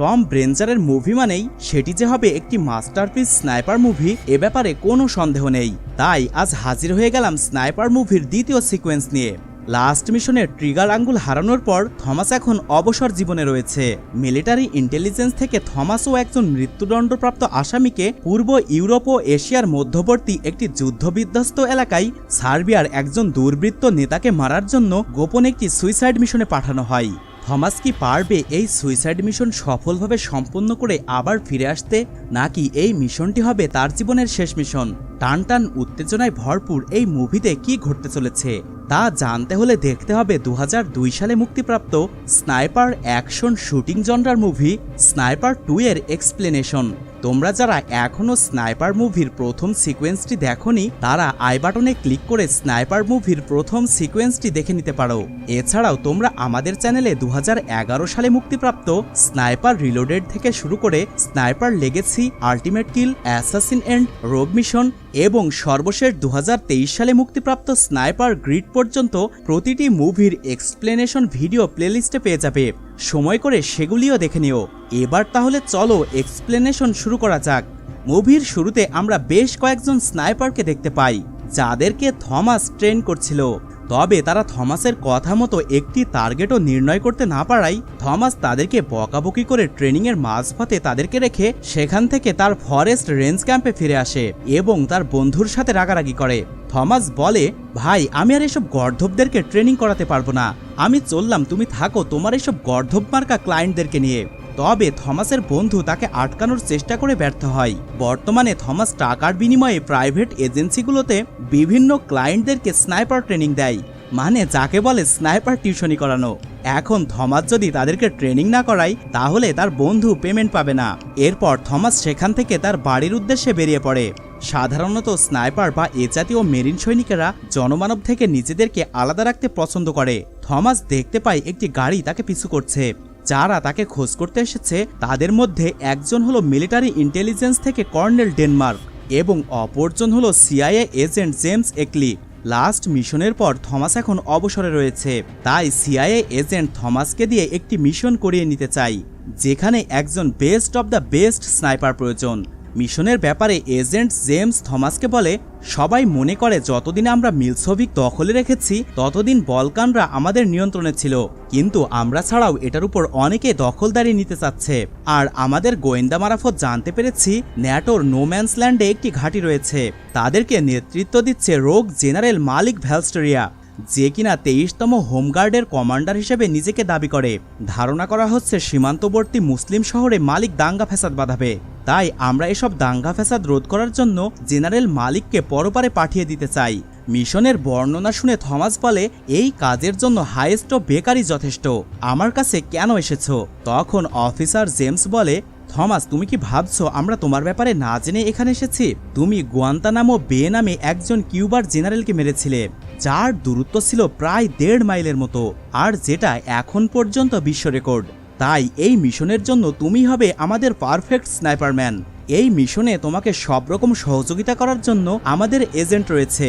Tom ব্রেঞ্জারের movie মানেই সেটি যে হবে একটি মাস্টারপিস স্নাইপার মুভি, এ ব্যাপারে কোনো সন্দেহ নেই। তাই আজ হাজির হয়ে গেলাম স্নাইপার মুভির দ্বিতীয় সিকোয়েন্স নিয়ে। লাস্ট মিশনে ট্রিগার আঙ্গুল হারানোর পর থমাস এখন অবসর জীবনে রয়েছে। মিলিটারি ইন্টেলিজেন্স থেকে থমাসও একজন মৃত্যুদণ্ডপ্রাপ্ত আসামিকে পূর্ব ইউরোপ ও এশিয়ার মধ্যবর্তী একটি যুদ্ধবিধ্বস্ত এলাকায় সার্বিয়ার একজন দুর্বৃত্ত নেতাকে মারার জন্য গোপন একটি সুইসাইড মিশনে পাঠানো হয়। থমাস কি পারবে এই সুইসাইড মিশন সফলভাবে সম্পন্ন করে আবার ফিরে আসতে? নাকি এই মিশনটি হবে তার জীবনের শেষ মিশন? টান টান উত্তেজনায় ভরপুর এই মুভিতে কি ঘটতে চলেছে তা জানতে হলে দেখতে হবে দু হাজার দুই সালে মুক্তিপ্রাপ্ত স্নাইপার অ্যাকশন শুটিং জনরার মুভি স্নাইপার টু এর এক্সপ্লেনেশন। তোমরা যারা এখনও স্নাইপার মুভির প্রথম সিকোয়েন্সটি দেখনি, তারা আই বাটনে ক্লিক করে স্নাইপার মুভির প্রথম সিকোয়েন্সটি দেখে নিতে পারো। এছাড়াও তোমরা আমাদের চ্যানেলে দু হাজার এগারো সালে মুক্তিপ্রাপ্ত স্নাইপার রিলোডেড থেকে শুরু করে sniper legacy, ultimate kill, assassin end rogue mission এবং সর্বশেষ দু হাজার তেইশ সালে মুক্তিপ্রাপ্ত স্নাইপার গ্রিড পর্যন্ত প্রতিটি মুভির এক্সপ্লেনেশন ভিডিও প্লেলিস্টে পেয়ে যাবে। সময় করে সেগুলিও দেখে নিও। এবার তাহলে চলো এক্সপ্লেনেশন শুরু করা যাক। মুভির শুরুতে আমরা বেশ কয়েকজন স্নাইপারকে দেখতে পাই, যাদেরকে থমাস ট্রেন করছিল। তবে তারা থমাসের কথা মতো একটি টার্গেটও নির্ণয় করতে না পারায় থমাস তাদেরকে বকাবকি করে ট্রেনিংয়ের মাঝপথে তাদেরকে রেখে সেখান থেকে তার ফরেস্ট রেঞ্জ ক্যাম্পে ফিরে আসে এবং তার বন্ধুর সাথে রাগারাগি করে। থমাস বলে, ভাই, আমি আর এসব গর্ধবদেরকে ট্রেনিং করাতে পারব না। আমি চললাম, তুমি থাকো তোমার এসব গর্ধব মার্কা ক্লায়েন্টদেরকে নিয়ে। তবে থমাসের বন্ধু তাকে আটকানোর চেষ্টা করে ব্যর্থ হয়। বর্তমানে থমাস টাকার বিনিময়ে প্রাইভেট এজেন্সিগুলোতে বিভিন্ন ক্লায়েন্টদেরকে স্নাইপার ট্রেনিং দেয় মানে যাকে বলে স্নাইপার টিউশনি করানো। এখন থমাস যদি তাদেরকে ট্রেনিং না করায়, তাহলে তার বন্ধু পেমেন্ট পাবে না। এরপর থমাস সেখান থেকে তার বাড়ির উদ্দেশ্যে বেরিয়ে পড়ে। সাধারণত স্নাইপার বা এ জাতীয় মেরিন সৈনিকেরা জনমানব থেকে নিজেদেরকে আলাদা রাখতে পছন্দ করে। থমাস দেখতে পায় একটি গাড়ি তাকে পিছু করছে। যারা তাকে খোঁজ করতে এসেছে, তাদের মধ্যে একজন হলো মিলিটারি ইন্টেলিজেন্স থেকে কর্নেল ডেনমার্ক এবং অপরজন হলো CIA agent James Ackley. Last মিশনের পর থমাস এখন অবসরে রয়েছে। তাই সিআইএ এজেন্ট থমাসকে দিয়ে একটি মিশন করিয়ে নিতে চাই, যেখানে একজন best of the best sniper প্রয়োজন। মিশনের ব্যাপারে এজেন্ট জেমস থমাসকে বলে, সবাই মনে করে যতদিন আমরা মিলসোভিক দখলে রেখেছি, ততদিন বলকানরা আমাদের নিয়ন্ত্রণে ছিল। কিন্তু আমরা ছাড়াও এটার উপর অনেকে দখলদারি নিতে চাচ্ছে। আর আমাদের গোয়েন্দা মারাফত জানতে পেরেছি, ন্যাটোর নোম্যান্স ল্যান্ডে একটি ঘাঁটি রয়েছে। তাদেরকে নেতৃত্ব দিচ্ছে রোগ জেনারেল মালিক ভ্যালস্টেরিয়া। যে কিনা তেইশতম হোমগার্ডের কমান্ডার হিসেবে নিজেকে দাবি করে। ধারণা করা হচ্ছে সীমান্তবর্তী মুসলিম শহরে মালিক দাঙ্গা ফ্যাসাদ বাঁধাবে। তাই আমরা এসব দাঙ্গা ফ্যাসাদ রোধ করার জন্য জেনারেল মালিককে পরপারে পাঠিয়ে দিতে চাই। মিশনের বর্ণনা শুনে থমাস বলে, এই কাজের জন্য হাইয়েস্ট বেকারি যথেষ্ট। আমার কাছে কেন এসেছ? তখন অফিসার জেমস বলে থমাস, তুমি কি ভাবছ আমরা তোমার ব্যাপারে না জেনে এখানে এসেছি? তুমি গুয়ান্তানামো বে নামে একজন কিউবার জেনারেলকে মেরেছিলে, যার দূরত্ব ছিল প্রায় দেড় মাইলের মতো, আর যেটা এখন পর্যন্ত বিশ্ব রেকর্ড। তাই এই মিশনের জন্য তুমি হবে আমাদের পারফেক্ট স্নাইপারম্যান। এই মিশনে তোমাকে সব রকম সহযোগিতা করার জন্য আমাদের এজেন্ট রয়েছে।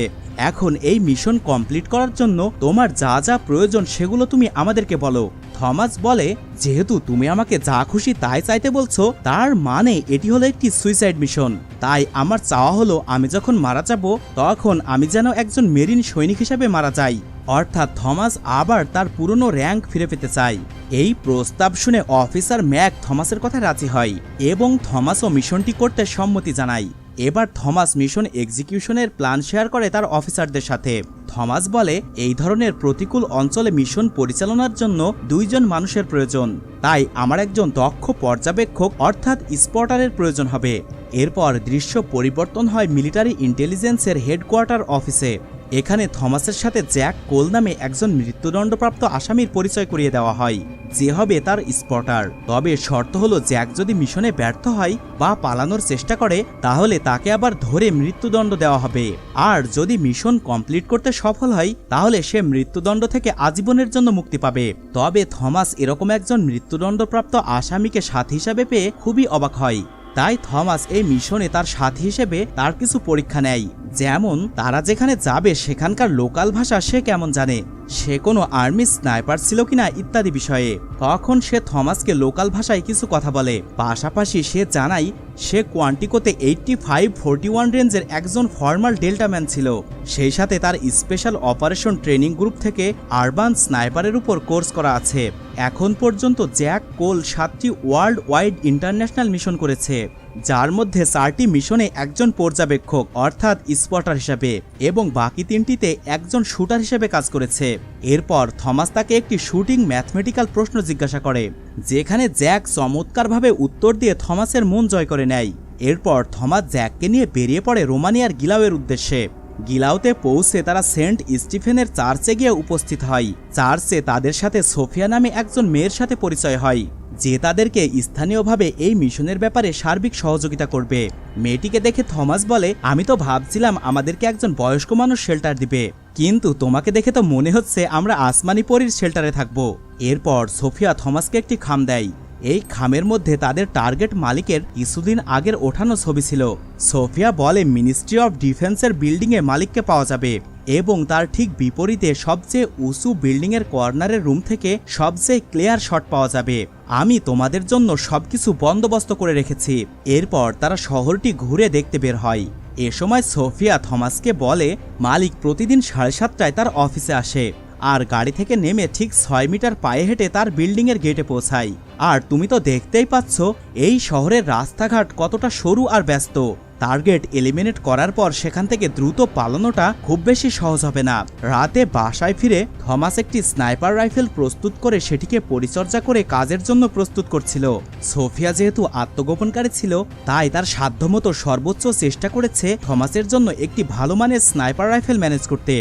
এখন এই মিশন কমপ্লিট করার জন্য তোমার যা যা প্রয়োজন সেগুলো তুমি আমাদেরকে বলো। থমাস বলে, যেহেতু তুমি আমাকে যা খুশি তাই চাইতে বলছো, তার মানে এটি হলো একটি সুইসাইড মিশন। তাই আমার চাওয়া হলো আমি যখন মারা যাব, তখন আমি যেন একজন মেরিন সৈনিক হিসেবে মারা যাই। অর্থাৎ থমাস আবার তার পুরনো র্যাঙ্ক ফিরে পেতে চায়। এই প্রস্তাব শুনে অফিসার ম্যাক থমাসের কথা রাজি হয় এবং থমাসও মিশনটি করতে সম্মতি জানায়। এবার থমাস মিশন এক্সিকিউশনের প্ল্যান শেয়ার করে তার অফিসারদের সাথে। থমাস বলে, এই ধরনের প্রতিকূল অঞ্চলে মিশন পরিচালনার জন্য দুইজন মানুষের প্রয়োজন। তাই আমার একজন দক্ষ পর্যবেক্ষক অর্থাৎ স্পটারের প্রয়োজন হবে। এরপর দৃশ্য পরিবর্তন হয় মিলিটারি ইন্টেলিজেন্সের হেডকোয়ার্টার অফিসে। এখানে থমাসের সাথে জ্যাক কোল নামে একজন মৃত্যুদণ্ডপ্রাপ্ত আসামির পরিচয় করিয়ে দেওয়া হয়। যে হবে তার স্পটার। তবে শর্ত হলো জ্যাক যদি মিশনে ব্যর্থ হয় বা পালানোর চেষ্টা করে, তাহলে তাকে আবার ধরে মৃত্যুদণ্ড দেওয়া হবে। আর যদি মিশন কমপ্লিট করতে সফল হয়, তাহলে সে মৃত্যুদণ্ড থেকে আজীবনের জন্য মুক্তি পাবে। তবে থমাস এরকম একজন মৃত্যুদণ্ডপ্রাপ্ত আসামিকে সাথী হিসাবে পেয়ে খুবই অবাক হয়। তাই থমাস এই মিশনে তার সাথী হিসেবে তার কিছু পরীক্ষা নেয়। যেমন, তারা যেখানে যাবে, সেখানকার লোকাল ভাষা সে কেমন জানে? সে কোনো আর্মি স্নাইপার ছিল কিনা ইত্যাদি বিষয়ে। তখন সে থমাসকে লোকাল ভাষায় কিছু কথা বলে, পাশাপাশি সে জানায় সে কোয়ান্টিকোতে এইটটি ফাইভ ফোরটি ওয়ান রেঞ্জের একজন ফর্মাল ডেল্টাম্যান ছিল। সেই সাথে তার স্পেশাল অপারেশন ট্রেনিং গ্রুপ থেকে আরবান স্নাইপারের উপর কোর্স করা আছে। এখন পর্যন্ত জ্যাক কোল সাতটি ওয়ার্ল্ড ওয়াইড ইন্টারন্যাশনাল মিশন করেছে। যার মধ্যে চারটি মিশনে একজন পর্যবেক্ষক, অর্থাৎ স্পটার হিসাবে, এবং বাকি তিনটিতে একজন শুটার হিসেবে কাজ করেছে। এরপর থমাস তাকে একটি শুটিং ম্যাথমেটিক্যাল প্রশ্ন জিজ্ঞাসা করে, যেখানে জ্যাক চমৎকারভাবে উত্তর দিয়ে থমাসের মন জয় করে নেয়। এরপর থমাস জ্যাককে নিয়ে বেরিয়ে পড়ে রোমানিয়ার গিলাওয়ের উদ্দেশ্যে। গিলাওতে পৌঁছে তারা সেন্ট স্টিফেনের চার্চে গিয়ে উপস্থিত হয়। চার্চে তাদের সাথে সোফিয়া নামে একজন মেয়ের সাথে পরিচয় হয়। যে তাদেরকে স্থানীয়ভাবে এই মিশনের ব্যাপারে সার্বিক সহযোগিতা করবে। মেয়েটিকে দেখে থমাস বলে, আমি তো ভাবছিলাম আমাদেরকে একজন বয়স্ক মানুষ শেল্টার দিবে। কিন্তু তোমাকে দেখে তো মনে হচ্ছে আমরা আসমানি পরীর শেল্টারে থাকব। এরপর সোফিয়া থমাসকে একটি খাম দেয়। এই খামের মধ্যে তাদের টার্গেট মালিকের কিছুদিন আগের ওঠানো ছবি ছিল। সোফিয়া বলে, মিনিস্ট্রি অফ ডিফেন্সের বিল্ডিংয়ে মালিককে পাওয়া যাবে। এবং তার ঠিক বিপরীতে সবচেয়ে উঁচু বিল্ডিংয়ের কর্নারের রুম থেকে সবচেয়ে ক্লিয়ার শট পাওয়া যাবে। আমি তোমাদের জন্য সবকিছু বন্দোবস্ত করে রেখেছি। এরপর তারা শহরটি ঘুরে দেখতে বের হয়। এ সময় সোফিয়া থমাসকে বলে, মালিক প্রতিদিন সাড়ে সাতটায় তার অফিসে আসে আর গাড়ি থেকে নেমে ঠিক ছয় মিটার পায়ে হেঁটে তার বিল্ডিংয়ের গেটে পৌঁছায়। আর তুমি তো দেখতেই পাচ্ছ, এই শহরের রাস্তাঘাট কতটা সরু আর ব্যস্ত। টার্গেট এলিমিনেট করার পর সেখান থেকে দ্রুত পালানোটা খুব বেশি সহজ হবে না। রাতে বাসায় ফিরে থমাস একটি স্নাইপার রাইফেল প্রস্তুত করে সেটিকে পরিচর্যা করে কাজের জন্য প্রস্তুত করছিল। সোফিয়া যেহেতু আত্মগোপনকারী ছিল, তাই তার সাধ্যমতো সর্বোচ্চ চেষ্টা করেছে থমাসের জন্য একটি ভালো মানের স্নাইপার রাইফেল ম্যানেজ করতে।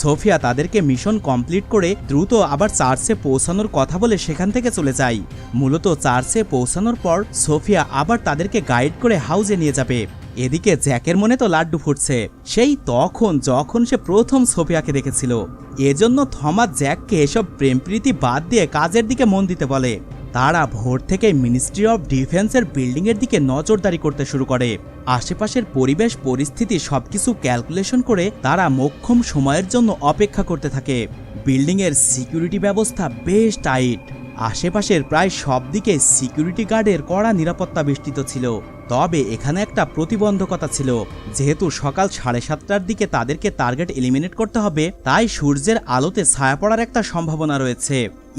সোফিয়া তাদেরকে মিশন কমপ্লিট করে দ্রুত আবার চার্চে পৌঁছানোর কথা বলে সেখান থেকে চলে যায়। মূলত চার্চে পৌঁছানোর পর সোফিয়া আবার তাদেরকে গাইড করে হাউজে নিয়ে যাবে। এদিকে জ্যাকের মনে তো লাড্ডু ফুটছে। সেই তখন, যখন সে প্রথম সোফিয়াকে দেখেছিল, এজন্য থমাস জ্যাককে এসব প্রেমপ্রীতি বাদ দিয়ে কাজের দিকে মন দিতে বলে। তারা ভোর থেকে মিনিস্ট্রি অফ ডিফেন্সের বিল্ডিংয়ের দিকে নজরদারি করতে শুরু করে। আশেপাশের পরিবেশ, পরিস্থিতি সবকিছু ক্যালকুলেশন করে তারা মোক্ষম সময়ের জন্য অপেক্ষা করতে থাকে। বিল্ডিংয়ের সিকিউরিটি ব্যবস্থা বেশ টাইট। আশেপাশের প্রায় সব দিকে সিকিউরিটি গার্ডের কড়া নিরাপত্তা বেষ্টিত ছিল। তবে এখানে একটা প্রতিবন্ধকতা ছিল। যেহেতু সকাল সাড়ে সাতটার দিকে তাদেরকে টার্গেট এলিমিনেট করতে হবে, তাই সূর্যের আলোতে ছায়া পড়ার একটা সম্ভাবনা রয়েছে।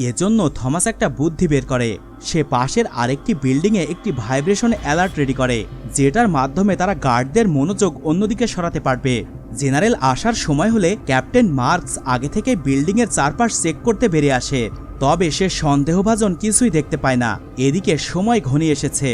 এজন্য থমাস একটা বুদ্ধি বের করে। সে পাশের আরেকটি বিল্ডিংয়ে একটি ভাইব্রেশন অ্যালার্ট রেডি করে, যেটার মাধ্যমে তারা গার্ডদের মনোযোগ অন্যদিকে সরাতে পারবে। জেনারেল আসার সময় হলে ক্যাপ্টেন মার্কস আগে থেকে বিল্ডিংয়ের চারপাশ চেক করতে বেরিয়ে আসে, তবে সে সন্দেহভাজন কিছুই দেখতে পায় না। এদিকে সময় ঘনিয়ে এসেছে।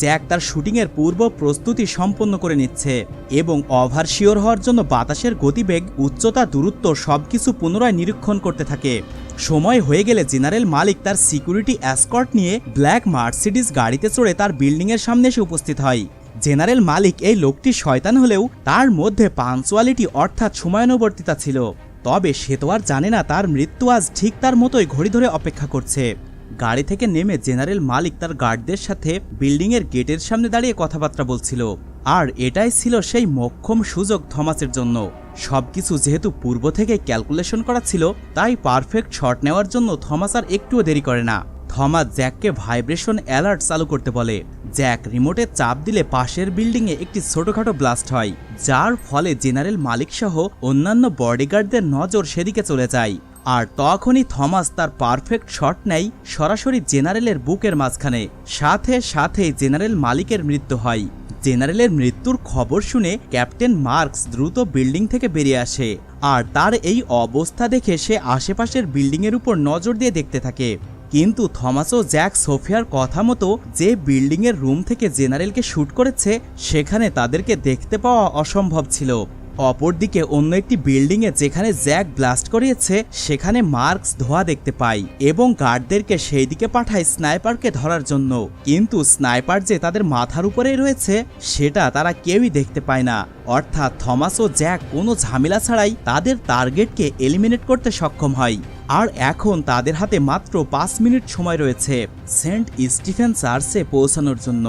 জ্যাক তার শুটিংয়ের পূর্ব প্রস্তুতি সম্পন্ন করে নিচ্ছে এবং ওভারশিওর হওয়ার জন্য বাতাসের গতিবেগ, উচ্চতা, দূরত্ব সবকিছু পুনরায় নিরীক্ষণ করতে থাকে। সময় হয়ে গেলে জেনারেল মালিক তার সিকিউরিটি অ্যাসকর্ট নিয়ে ব্ল্যাক মার্সিডিস গাড়িতে চড়ে তার বিল্ডিংয়ের সামনে এসে উপস্থিত হয়। জেনারেল মালিক এই লোকটি শয়তান হলেও তার মধ্যে পাঞ্চুয়ালিটি অর্থাৎ সময়ানুবর্তিতা ছিল। তবে সে তো আর জানে না তার মৃত্যু আজ ঠিক তার মতোই ঘড়ি ধরে অপেক্ষা করছে। গাড়ি থেকে নেমে জেনারেল মালিক তার গার্ডদের সাথে বিল্ডিংয়ের গেটের সামনে দাঁড়িয়ে কথাবার্তা বলছিল। আর এটাই ছিল সেই মক্ষম সুযোগ থমাসের জন্য। সবকিছু যেহেতু পূর্ব থেকে ক্যালকুলেশন করা ছিল, তাই পারফেক্ট শট নেওয়ার জন্য থমাস আর একটুও দেরি করে না। থমাস জ্যাককে ভাইব্রেশন অ্যালার্ট চালু করতে বলে, জ্যাক, রিমোটে চাপ দিলে পাশের বিল্ডিংয়ে একটি ছোটখাটো ব্লাস্ট হয়, যার ফলে জেনারেল মালিক সহ অন্যান্য বডিগার্ডদের নজর সেদিকে চলে যায়। আর তখনই থমাস তার পারফেক্ট শট নেয় সরাসরি জেনারেলের বুকের মাঝখানে। সাথে সাথে জেনারেল মালিকের মৃত্যু হয়। জেনারেলের মৃত্যুর খবর শুনে ক্যাপ্টেন মার্কস দ্রুত বিল্ডিং থেকে বেরিয়ে আসে। আর তার এই অবস্থা দেখে সে আশেপাশের বিল্ডিংয়ের উপর নজর দিয়ে দেখতে থাকে। কিন্তু থমাস ও জ্যাক সোফিয়ার কথা মতো যে বিল্ডিংয়ের রুম থেকে জেনারেলকে শ্যুট করেছে, সেখানে তাদেরকে দেখতে পাওয়া অসম্ভব ছিল। অপরদিকে অন্য একটি বিল্ডিংয়ে যেখানে জ্যাক ব্লাস্ট করিয়েছে, সেখানে মার্কস ধোয়া দেখতে পাই এবং গার্ডদেরকে সেই দিকে পাঠায় স্নাইপারকে ধরার জন্য। কিন্তু স্নাইপার যে তাদের মাথার উপরেই রয়েছে, সেটা তারা কেউই দেখতে পায় না। অর্থাৎ থমাস ও জ্যাক কোনো ঝামেলা ছাড়াই তাদের টার্গেটকে এলিমিনেট করতে সক্ষম হয়। আর এখন তাদের হাতে মাত্র পাঁচ মিনিট সময় রয়েছে সেন্ট স্টিফেন চার্চে পৌঁছানোর জন্য,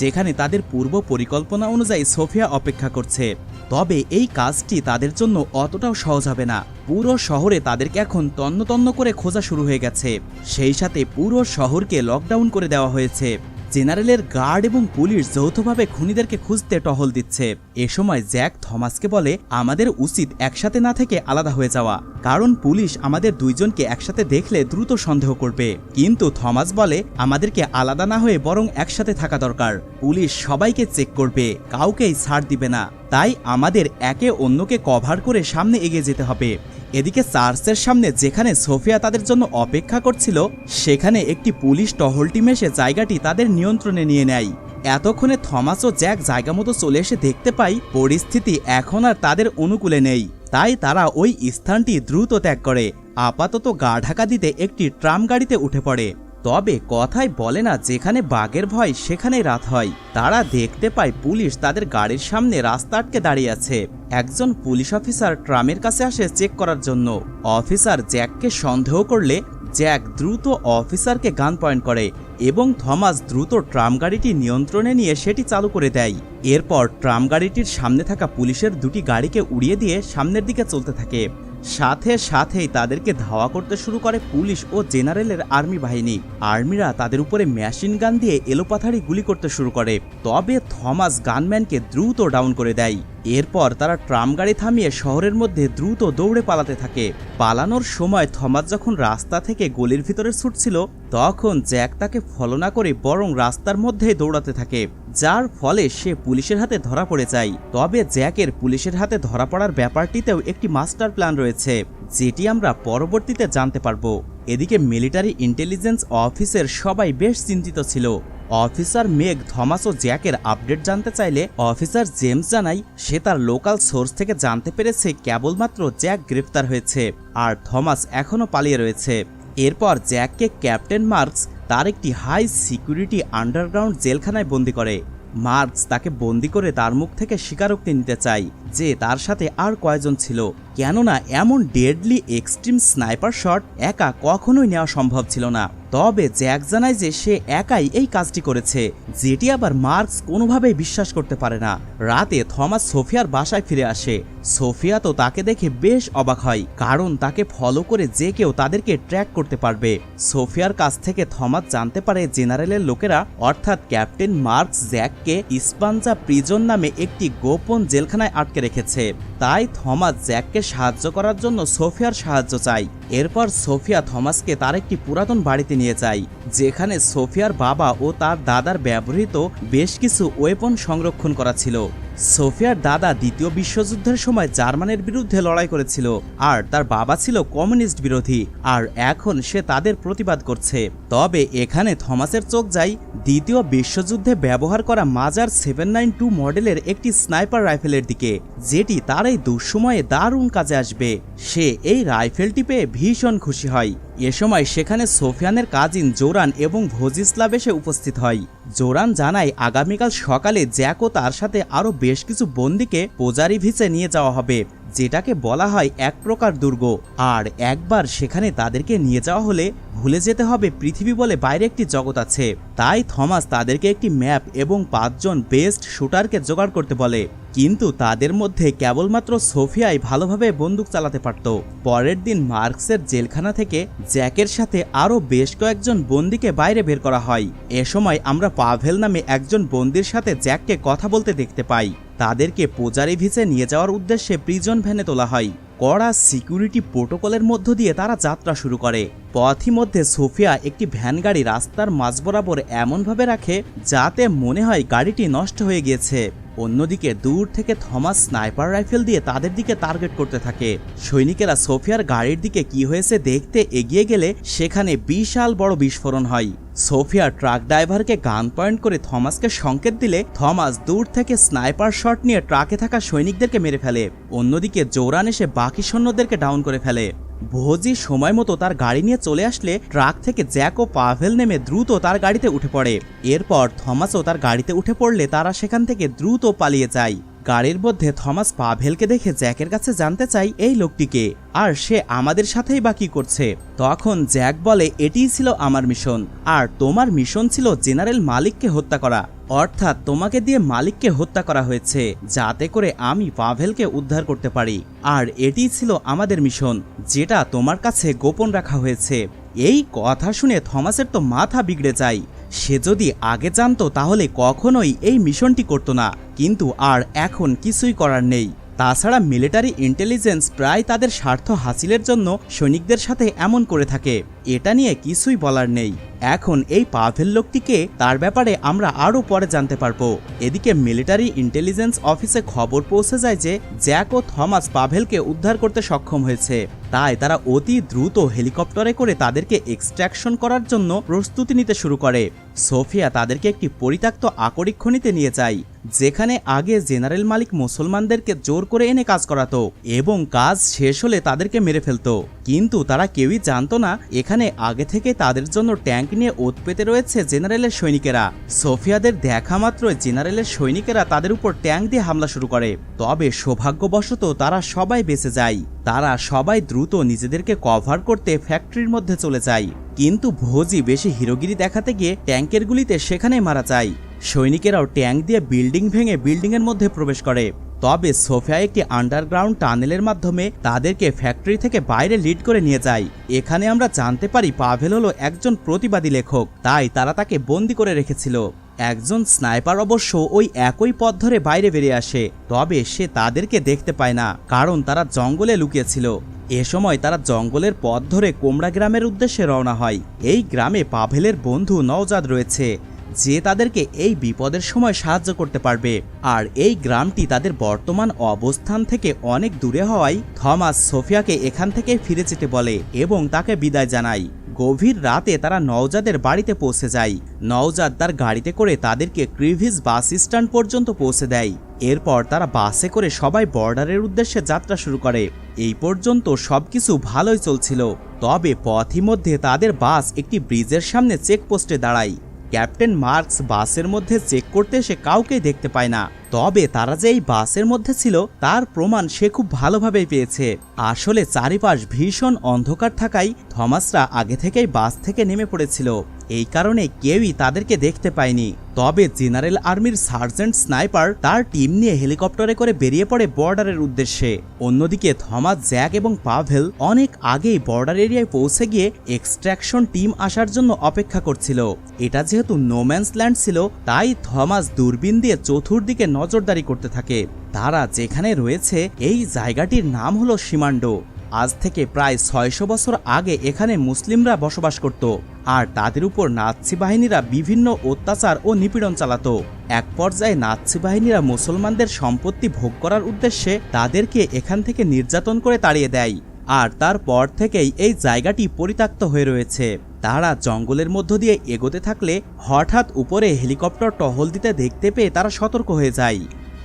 যেখানে তাদের পূর্ব পরিকল্পনা অনুযায়ী সোফিয়া অপেক্ষা করছে। তবে এই কাজটি তাদের জন্য অতটাও সহজ হবে না। পুরো শহরে তাদেরকে এখন তন্ন তন্ন করে খোঁজা শুরু হয়ে গেছে। সেই সাথে পুরো শহরকে লকডাউন করে দেওয়া হয়েছে। জেনারেলের গার্ড এবং পুলিশ যৌথভাবে খুনিদেরকে খুঁজতে টহল দিচ্ছে। এ সময় জ্যাক থমাসকে বলে, আমাদের উচিত একসাথে না থেকে আলাদা হয়ে যাওয়া। কারণ পুলিশ আমাদের দুইজনকে একসাথে দেখলে দ্রুত সন্দেহ করবে। কিন্তু থমাস বলে, আমাদেরকে আলাদা না হয়ে বরং একসাথে থাকা দরকার। পুলিশ সবাইকে চেক করবে, কাউকেই ছাড় দিবে না। তাই আমাদের একে অন্যকে কভার করে সামনে এগিয়ে যেতে হবে। এদিকে চার্চের সামনে যেখানে সোফিয়া তাদের জন্য অপেক্ষা করছিল, সেখানে একটি পুলিশ টহল টিম এসে জায়গাটি তাদের নিয়ন্ত্রণে নিয়ে নেয়। এতক্ষণে থমাস ও জ্যাক জায়গা মতো চলে এসে দেখতে পাই, পরিস্থিতি এখন আর তাদের অনুকূলে নেই। তাই তারা ওই স্থানটি দ্রুত ত্যাগ করে। আপাতত গা ঢাকা দিতে একটি ট্রাম গাড়িতে উঠে পড়ে। তবে কথাই বলে না, যেখানে বাঘের ভয়, সেখানেই রাত হয়। তারা দেখতে পায় পুলিশ তাদের গাড়ির সামনে রাস্তা আটকে দাঁড়িয়ে আছে। একজন পুলিশ অফিসার ট্রামের কাছে আসে চেক করার জন্য। অফিসার জ্যাককে সন্দেহ করলে জ্যাক দ্রুত অফিসারকে গান পয়েন্ট করে। এবং থমাস দ্রুত ট্রাম গাড়িটি নিয়ন্ত্রণে নিয়ে সেটি চালু করে দেয়। এরপর ট্রাম গাড়িটির সামনে থাকা পুলিশের দুটি গাড়িকে উড়িয়ে দিয়ে সামনের দিকে চলতে থাকে। সাথে সাথেই তাদেরকে ধাওয়া করতে শুরু করে পুলিশ ও জেনারেলের আর্মি বাহিনী। আর্মিরা তাদের উপরে মেশিন গান দিয়ে এলোপাথারি গুলি করতে শুরু করে। তবে থমাস গানম্যানকে দ্রুত ডাউন করে দেয়। এরপর তারা ট্রাম গাড়ি থামিয়ে শহরের মধ্যে দ্রুত দৌড়ে পালাতে থাকে। পালানোর সময় থমাস যখন রাস্তা থেকে গলির ভিতরে ছুটছিল, তখন জ্যাক তাকে ফলো না করে বরং রাস্তার মধ্যে দৌড়াতে থাকে, যার ফলে সে পুলিশের হাতে ধরা পড়ে যায়। তবে জ্যাকের পুলিশের হাতে ধরা পড়ার ব্যাপারটিতেও একটি মাস্টার প্ল্যান রয়েছে, যেটি আমরা পরবর্তীতে জানতে পারব। এদিকে মিলিটারি ইন্টেলিজেন্স অফিসের সবাই বেশ চিন্তিত ছিল। অফিসার মেঘ থমাস ও জ্যাকের আপডেট জানতে চাইলে অফিসার জেমস জানাই সে তার লোকাল সোর্স থেকে জানতে পেরেছে কেবলমাত্র জ্যাক গ্রেফতার হয়েছে আর থমাস এখনও পালিয়ে রয়েছে। এরপর জ্যাককে ক্যাপ্টেন মার্কস তার একটি হাই সিকিউরিটি আন্ডারগ্রাউন্ড জেলখানায় বন্দি করে। মার্কস তাকে বন্দি করে তার মুখ থেকে স্বীকারোক্তি নিতে চাই যে তার সাথে আর কয়জন ছিল। কেননা এমন ডেডলি এক্সট্রিম স্নাইপার শট একা কখনোই নেওয়া সম্ভব ছিল না। তবে জ্যাক জানায় যে সে একাই এই কাজটি করেছে, যেটি আবার মার্কস কোনোভাবেই বিশ্বাস করতে পারে না। রাতে থমাস সোফিয়ার বাসায় ফিরে আসে। সোফিয়া তো তাকে দেখে বেশ অবাক হয়, কারণ তাকে ফলো করে যে কেউ তাদেরকে ট্র্যাক করতে পারবে। সোফিয়ার কাছ থেকে থমাস জানতে পারে জেনারেলের লোকেরা, অর্থাৎ ক্যাপ্টেন মার্কস জ্যাককে ইস্পাঞ্জা প্রিজন নামে একটি গোপন জেলখানায় আটকে রেখেছে। তাই থমাস জ্যাককে সাহায্য করার জন্য সোফিয়ার সাহায্য চাই এরপর সোফিয়া থমাসকে তার একটি পুরাতন বাড়িতে নিয়ে যায়, যেখানে সোফিয়ার বাবা ও তার দাদার ব্যবহৃত বেশ কিছু ওয়েপন সংরক্ষণ করা ছিল। সোফিয়ার দাদা দ্বিতীয় বিশ্বযুদ্ধের সময় জার্মানের বিরুদ্ধে লড়াই করেছিল, আর তার বাবা ছিল কমিউনিস্ট বিরোধী, আর এখন সে তাদের প্রতিবাদ করছে। তবে এখানে থমাসের চোখ যায়, দ্বিতীয় বিশ্বযুদ্ধে ব্যবহার করা মাজার সেভেন নাইন টু মডেলের একটি স্নাইপার রাইফেলের দিকে, যেটি তার এই দুঃসময়ে দারুণ কাজে আসবে। সে এই রাইফেলটি পেয়ে ভীষণ খুশি হয়। এ সময় সেখানে সোফিয়ানের কাজিন জোরান এবং ভোজিসলাভ এসে উপস্থিত হয়। জোরান জানায়, আগামীকাল সকালে জ্যাকো তার সাথে আরও বেশ কিছু বন্দিকে পোজারি ভিসে নিয়ে যাওয়া হবে। যেটাকে বলা হয় এক প্রকার দুর্গ। আর একবার সেখানে তাদেরকে নিয়ে যাওয়া হলে ভুলে যেতে হবে পৃথিবী বলে বাইরে একটি জগৎ আছে। তাই থমাস তাদেরকে একটি ম্যাপ এবং পাঁচজন বেস্ট শুটারকে জোগাড় করতে বলে। কিন্তু তাদের মধ্যে কেবলমাত্র সোফিয়াই ভালোভাবে বন্দুক চালাতে পারত। পরের দিন মার্কসের জেলখানা থেকে জ্যাকের সাথে আরও বেশ কয়েকজন বন্দিকে বাইরে বের করা হয়। এ সময় আমরা পাভেল নামে একজন বন্দির সাথে জ্যাককে কথা বলতে দেখতে পাই। তাদেরকে পোজারি ভিসে নিয়ে যাওয়ার উদ্দেশ্যে প্রিজন ভ্যানে তোলা হয়। কড়া সিকিউরিটি প্রোটোকলের মধ্য দিয়ে তারা যাত্রা শুরু করে। পথই মধ্যে সোফিয়া একটি ভ্যান গাড়ি রাস্তার মাঝ বরাবর এমনভাবে রাখে যাতে মনে হয় গাড়িটি নষ্ট হয়ে গিয়েছে। অন্যদিকে দূর থেকে থমাস স্নাইপার রাইফেল দিয়ে তাদের দিকে টার্গেট করতে থাকে। সৈনিকেরা সোফিয়ার গাড়ির দিকে কি হয়েছে দেখতে এগিয়ে গেলে সেখানে বিশাল বড় বিস্ফোরণ হয়। সোফিয়া ট্রাক ড্রাইভারকে গান পয়েন্ট করে থমাসকে সংকেত দিলে থমাস দূর থেকে স্নাইপার শট নিয়ে ট্রাকে থাকা সৈনিকদেরকে মেরে ফেলে। অন্যদিকে জোরান এসে বাকি সৈন্যদেরকে ডাউন করে ফেলে। ভোজি সময় মতো তার গাড়ি নিয়ে চলে আসলে ট্রাক থেকে জ্যাক ও পাভেল নেমে দ্রুত তার গাড়িতে উঠে পড়ে। এরপর থমাসও তার গাড়িতে উঠে পড়লে তারা সেখান থেকে দ্রুত পালিয়ে যায়। গাড়ির মধ্যে থমাস পাভেলকে দেখে জ্যাকের কাছে জানতে চাই এই লোকটিকে, আর সে আমাদের সাথেই বা কি করছে? তখন জ্যাক বলে, এটিই ছিল আমার মিশন। আর তোমার মিশন ছিল জেনারেল মালিককে হত্যা করা। অর্থাৎ তোমাকে দিয়ে মালিককে হত্যা করা হয়েছে, যাতে করে আমি পাভেলকে উদ্ধার করতে পারি। আর এটিই ছিল আমাদের মিশন, যেটা তোমার কাছে গোপন রাখা হয়েছে। এই কথা শুনে থমাসের তো মাথা বিগড়ে যায়। সে যদি আগে জানতো, তাহলে কখনোই এই মিশনটি করতো না। কিন্তু আর এখন কিছুই করার নেই। তাছাড়া মিলিটারি ইন্টেলিজেন্স প্রায় তাদের স্বার্থ হাসিলের জন্য সৈনিকদের সাথে এমন করে থাকে। এটা নিয়ে কিছুই বলার নেই। এখন এই পাভেল লোকটিকে তার ব্যাপারে আমরা আরও পরে জানতে পারব। এদিকে মিলিটারি ইন্টেলিজেন্স অফিসে খবর পৌঁছে যায় যে জ্যাক ও থমাস পাভেলকে উদ্ধার করতে সক্ষম হয়েছে। তাই তারা অতি দ্রুত হেলিকপ্টারে করে তাদেরকে এক্সট্র্যাকশন করার জন্য প্রস্তুতি নিতে শুরু করে। সোফিয়া তাদেরকে একটি পরিত্যক্ত আকরিক খনিতে নিয়ে যায়, যেখানে আগে জেনারেল মালিক মুসলমানদেরকে জোর করে এনে কাজ করাতো এবং কাজ শেষ হলে তাদেরকে মেরে ফেলতো। কিন্তু তারা কেউই জানতো না এখানে আগে থেকে তাদের জন্য ট্যাঙ্ক নিয়ে ওত পেতে রয়েছে জেনারেলের সৈনিকেরা। সোফিয়াদের দেখা মাত্র জেনারেলের সৈনিকেরা তাদের উপর ট্যাঙ্ক দিয়ে হামলা শুরু করে। তবে সৌভাগ্যবশত তারা সবাই বেঁচে যায়। তারা সবাই দ্রুত নিজেদেরকে কভার করতে ফ্যাক্টরির মধ্যে চলে যায়। কিন্তু ভোজি বেশি হিরোগিরি দেখাতে গিয়ে ট্যাঙ্কের গুলিতে সেখানে মারা যায়। সৈনিকেরাও ট্যাঙ্ক দিয়ে বিল্ডিং ভেঙে বিল্ডিংয়ের মধ্যে প্রবেশ করে। তবে সোফিয়া একটি আন্ডারগ্রাউন্ড টানেলের মাধ্যমে তাদেরকে ফ্যাক্টরি থেকে বাইরে লিড করে নিয়ে যায়। এখানে আমরা জানতে পারি পাভেল হলো একজন প্রতিবাদী লেখক, তাই তারা তাকে বন্দি করে রেখেছিল। একজন স্নাইপার অবশ্য ওই একই পথ ধরে বাইরে বেরিয়ে আসে, তবে সে তাদেরকে দেখতে পায় না, কারণ তারা জঙ্গলে লুকিয়েছিল। এ সময় তারা জঙ্গলের পথ ধরে কোমড়া গ্রামের উদ্দেশ্যে রওনা হয়। এই গ্রামে পাভেলের বন্ধু নওজাদ রয়েছে। যে তাদেরকে এই বিপদের সময় সাহায্য করতে পারবে। আর এই গ্রামটি তাদের বর্তমান অবস্থান থেকে অনেক দূরে হওয়ায় থমাস সোফিয়াকে এখান থেকে ফিরে যেতে বলে এবং তাকে বিদায় জানায়। গভীর রাতে তারা নওজাদের বাড়িতে পৌঁছে যায়। নওজাদ তার গাড়িতে করে তাদেরকে ক্রিভিস বাস স্ট্যান্ড পর্যন্ত পৌঁছে দেয়। এরপর তারা বাসে করে সবাই বর্ডারের উদ্দেশ্যে যাত্রা শুরু করে। এই পর্যন্ত সবকিছু ভালোই চলছিল। তবে পথিমধ্যে তাদের বাস একটি ব্রিজের সামনে চেকপোস্টে দাঁড়ায়। ক্যাপ্টেন মার্কস বাসের মধ্যে চেক করতে এসে কাউকে দেখতে পায় না। তবে তারা যে এই বাসের মধ্যে ছিল, তার প্রমাণ সে খুব ভালোভাবেই পেয়েছে। আসলে চারিপাশ ভীষণ অন্ধকার থাকায় থমাসরা আগে থেকেই বাস থেকে নেমে পড়েছিল। এই কারণে কেউই তাদেরকে দেখতে পায়নি। তবে জেনারেল আর্মির সার্জেন্ট স্নাইপার তার টিম নিয়ে হেলিকপ্টারে করে বেরিয়ে পড়ে বর্ডারের উদ্দেশ্যে। অন্যদিকে থমাস জ্যাক এবং পাভেল অনেক আগেই বর্ডার এরিয়ায় পৌঁছে গিয়ে এক্সট্রাকশন টিম আসার জন্য অপেক্ষা করছিল। এটা যেহেতু নোম্যান্স ল্যান্ড ছিল, তাই থমাস দূরবীন দিয়ে চতুর্দিকে নজরদারি করতে থাকে। তারা যেখানে রয়েছে, এই জায়গাটির নাম হলো সীমান্ডো। আজ থেকে প্রায় ছয়শো বছর আগে এখানে মুসলিমরা বসবাস করত। আর তাদের উপর নাৎসি বাহিনীরা বিভিন্ন অত্যাচার ও নিপীড়ন চালাত। এক পর্যায়ে নাৎসি বাহিনীরা মুসলমানদের সম্পত্তি ভোগ করার উদ্দেশ্যে তাদেরকে এখান থেকে নির্যাতন করে তাড়িয়ে দেয়। আর তারপর থেকেই এই জায়গাটি পরিত্যক্ত হয়ে রয়েছে। তারা জঙ্গলের মধ্য দিয়ে এগোতে থাকলে হঠাৎ উপরে হেলিকপ্টার টহল দিতে দেখতে পেয়ে তারা সতর্ক হয়ে যায়।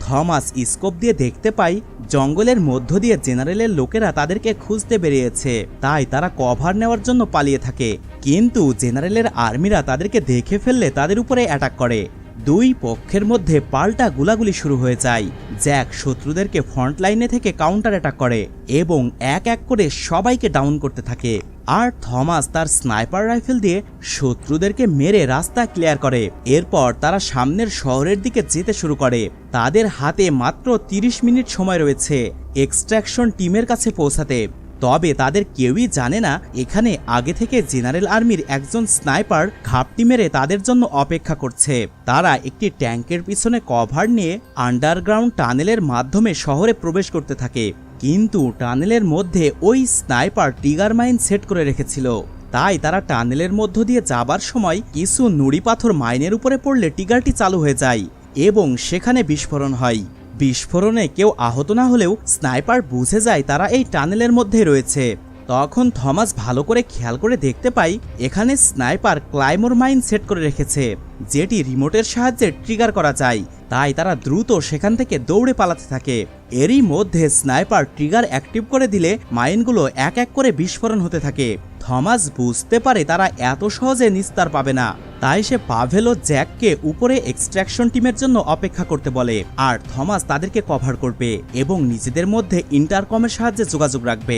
থমাস স্কোপ দিয়ে দেখতে পাই, জঙ্গলের মধ্য দিয়ে জেনারেলের লোকেরা তাদেরকে খুঁজতে বেরিয়েছে। তাই তারা কভার নেওয়ার জন্য পালিয়ে থাকে। কিন্তু জেনারেলের আর্মিরা তাদেরকে দেখে ফেললে তাদের উপরে অ্যাটাক করে। দুই পক্ষের মধ্যে পাল্টা গুলাগুলি শুরু হয়ে যায়। জ্যাক শত্রুদেরকে ফ্রন্ট লাইনে থেকে কাউন্টার অ্যাটাক করে এবং এক এক করে সবাইকে ডাউন করতে থাকে। আর থমাস তার স্নাইপার রাইফেল দিয়ে শত্রুদেরকে মেরে রাস্তা ক্লিয়ার করে। এরপর তারা সামনের শহরের দিকে যেতে শুরু করে। তাদের হাতে মাত্র ৩০ মিনিট সময় রয়েছে এক্সট্রাকশন টিমের কাছে পৌঁছাতে। তবে তাদের কেউই জানে না এখানে আগে থেকে জেনারেল আর্মির একজন স্নাইপার ঘাপটি মেরে তাদের জন্য অপেক্ষা করছে। তারা একটি ট্যাঙ্কের পিছনে কভার নিয়ে আন্ডারগ্রাউন্ড টানেলের মাধ্যমে শহরে প্রবেশ করতে থাকে। কিন্তু টানেলের মধ্যে ওই স্নাইপার টিগার মাইন সেট করে রেখেছিল। তাই তারা টানেলের মধ্য দিয়ে যাবার সময় কিছু নুড়ি পাথর মাইনের উপরে পড়লে টিগারটি চালু হয়ে যায়। এবং সেখানে বিস্ফোরণ হয়। বিস্ফোরণে কেউ আহত না হলেও স্নাইপার বুঝে যায় তারা এই টানেলের মধ্যে রয়েছে। তখন থমাস ভালো করে খেয়াল করে দেখতে পাই, এখানে স্নাইপার ক্লাইমোর মাইন সেট করে রেখেছে, যেটি রিমোটের সাহায্যে ট্রিগার করা যায়। তাই তারা দ্রুত সেখান থেকে দৌড়ে পালাতে থাকে। এরই মধ্যে স্নাইপার ট্রিগার অ্যাক্টিভ করে দিলে মাইনগুলো এক এক করে বিস্ফোরণ হতে থাকে। থমাস বুঝতে পারে তারা এত সহজে নিস্তার পাবে না। তাই সে পাভেল ও জ্যাককে উপরে এক্সট্রাকশন টিমের জন্য অপেক্ষা করতে বলে আর থমাস তাদেরকে কভার করবে এবং নিজেদের মধ্যে ইন্টারকমের সাহায্যে যোগাযোগ রাখবে।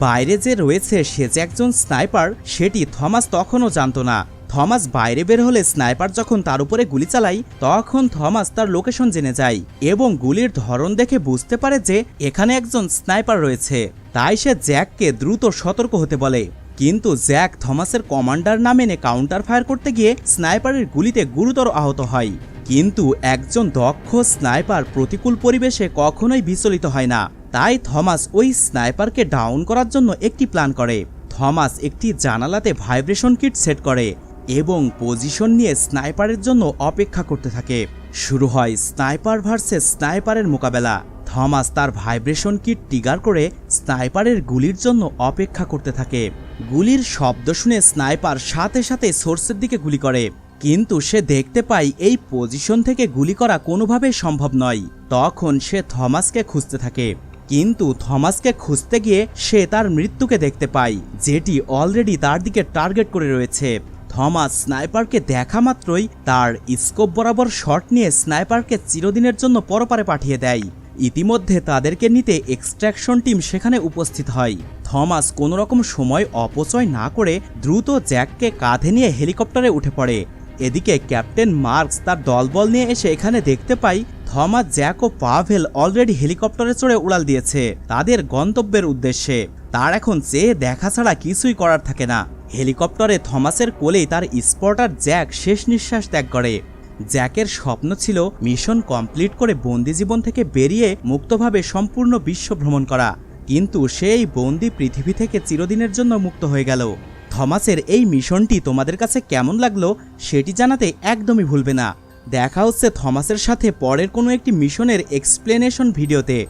বাইরে যে রয়েছে সে যে একজন স্নাইপার, সেটি থমাস তখনও জানতো না। থমাস বাইরে বের হলে স্নাইপার যখন তার উপরে গুলি চালায়, তখন থমাস তার লোকেশন জেনে যায় এবং গুলির ধরন দেখে বুঝতে পারে যে এখানে একজন স্নাইপার রয়েছে। তাই সে জ্যাককে দ্রুত সতর্ক হতে বলে। কিন্তু জ্যাক থমাসের কমান্ডার না মেনে কাউন্টার ফায়ার করতে গিয়ে স্নাইপারের গুলিতে গুরুতর আহত হয়। কিন্তু একজন দক্ষ স্নাইপার প্রতিকূল পরিবেশে কখনোই বিচলিত হয় না। তাই থমাস ওই স্নাইপারকে ডাউন করার জন্য একটি প্ল্যান করে। থমাস একটি জানালাতে ভাইব্রেশন কিট সেট করে এবং পজিশন নিয়ে স্নাইপারের জন্য অপেক্ষা করতে থাকে। শুরু হয় স্নাইপার ভার্সেস স্নাইপারের মোকাবেলা। থমাস তার ভাইব্রেশন কিট টিগার করে স্নাইপারের গুলির জন্য অপেক্ষা করতে থাকে। গুলির শব্দ শুনে স্নাইপার সাথে সাথে সোর্সের দিকে গুলি করে। কিন্তু সে দেখতে পায় এই পজিশন থেকে গুলি করা কোনোভাবেই সম্ভব নয়। তখন সে থমাসকে খুঁজতে থাকে। কিন্তু থমাসকে খুঁজতে গিয়ে সে তার মৃত্যুকে দেখতে পায়, যেটি অলরেডি তার দিকে টার্গেট করে রয়েছে। থমাস স্নাইপারকে দেখা মাত্রই তার স্কোপ বরাবর শট নিয়ে স্নাইপারকে চিরদিনের জন্য পরপারে পাঠিয়ে দেয়। ইতিমধ্যে তাদেরকে নিতে এক্সট্রাকশন টিম সেখানে উপস্থিত হয়। থমাস কোনো রকম সময় অপচয় না করে দ্রুত জ্যাককে কাঁধে নিয়ে হেলিকপ্টারে উঠে পড়ে। এদিকে ক্যাপ্টেন মার্কস তার দলবল নিয়ে এসে এখানে দেখতে পাই, থমাস, জ্যাক ও পাভেল অলরেডি হেলিকপ্টারে চড়ে উড়াল দিয়েছে। তাদের গন্তব্যের উদ্দেশ্যে। তার এখন চেয়ে দেখা ছাড়া কিছুই করার থাকে না। হেলিকপ্টারে থমাসের কোলেই তার স্পটার জ্যাক শেষ নিঃশ্বাস ত্যাগ করে। জ্যাকের স্বপ্ন ছিল মিশন কমপ্লিট করে বন্দি জীবন থেকে বেরিয়ে মুক্তভাবে সম্পূর্ণ বিশ্ব ভ্রমণ করা। কিন্তু সেই বন্দি পৃথিবী থেকে চিরদিনের জন্য মুক্ত হয়ে গেল। থমাসের এই মিশনটি তোমাদের কাছে কেমন লাগল সেটি জানাতে একদমই ভুলবে না। দেখা হচ্ছে থমাসের সাথে পরের কোনো একটি মিশনের এক্সপ্লেনেশন ভিডিওতে